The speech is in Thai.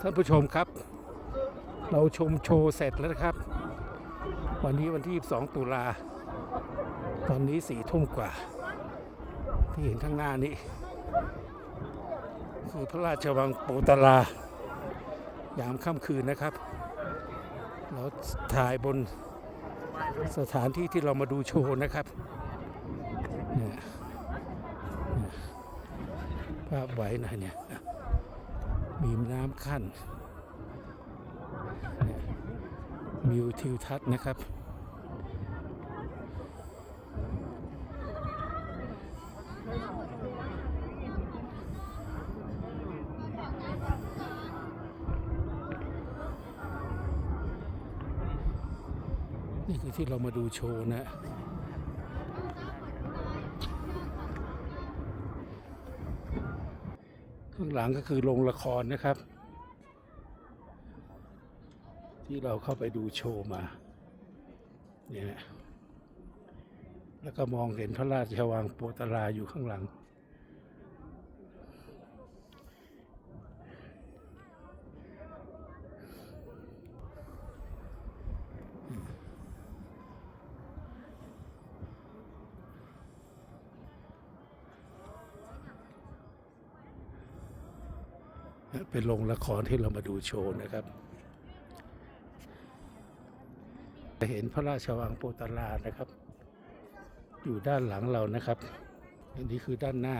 ท่านผู้ชมครับ เราชมโชว์เสร็จแล้วนะครับ วันนี้วันที่ 22 ตุลา ตอนนี้สี่ทุ่มกว่า ที่เห็นข้างหน้านี้ คือพระราชวังโปตารายามค่ำคืนนะครับ เราถ่ายบนสถานที่ที่เรามาดูโชว์นะครับเนี่ยเนี่ยภาพไวหนะเนี่ย มีน้ำขั้นเนี่ยวิวทิวทัศน์นะครับนี่คือที่เรามาดูโชว์นะ ข้างหลังก็คือโรงละครนะครับ ที่เราเข้าไปดูโชว์มาเนี่ยแล้วก็มองเห็นพระราชวังโปตราอยู่ข้างหลัง เป็นโรงละครที่เรามาดูโชว์นะครับจะเห็นพระราชวังโปตลานะครับ อยู่ด้านหลังเรานะครับ อันนี้คือด้านหน้า